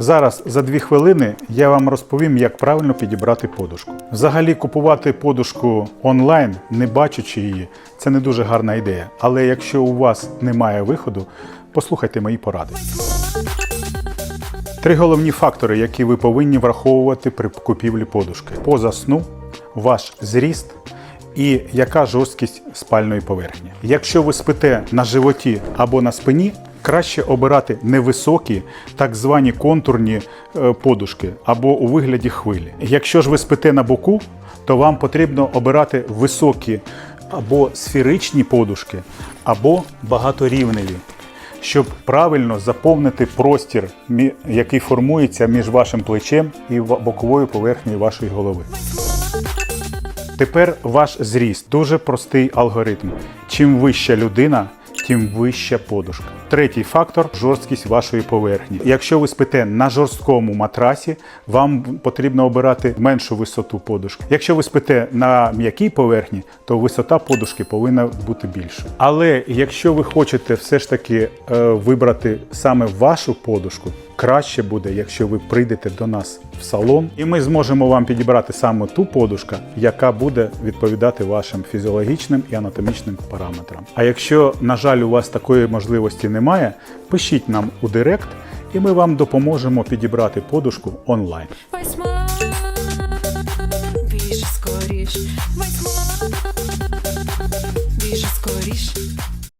Зараз за дві хвилини я вам розповім, як правильно підібрати подушку. Взагалі купувати подушку онлайн, не бачачи її, це не дуже гарна ідея. Але якщо у вас немає виходу, послухайте мої поради. Три головні фактори, які ви повинні враховувати при купівлі подушки: поза сну, ваш зріст і яка жорсткість спальної поверхні. Якщо ви спите на животі або на спині, краще обирати невисокі, так звані контурні е, подушки або у вигляді хвилі. Якщо ж ви спите на боку, то вам потрібно обирати високі або сферичні подушки, або багаторівневі щоб правильно заповнити простір, який формується між вашим плечем і боковою поверхнею вашої голови. Тепер ваш зріст. Дуже простий алгоритм. Чим вища людина, тим вища подушка. Третій фактор жорсткість вашої поверхні. Якщо ви спите на жорсткому матрасі, вам потрібно обирати меншу висоту подушки. Якщо ви спите на м'якій поверхні, то висота подушки повинна бути більшою. Але якщо ви хочете все ж таки е, вибрати саме вашу подушку, краще буде, якщо ви прийдете до нас в салон, і ми зможемо вам підібрати саме ту подушку, яка буде відповідати вашим фізіологічним і анатомічним параметрам. А якщо, на жаль, у вас такої можливості немає, пишіть нам у директ, і ми вам допоможемо підібрати подушку онлайн. Весьма більш скоріш.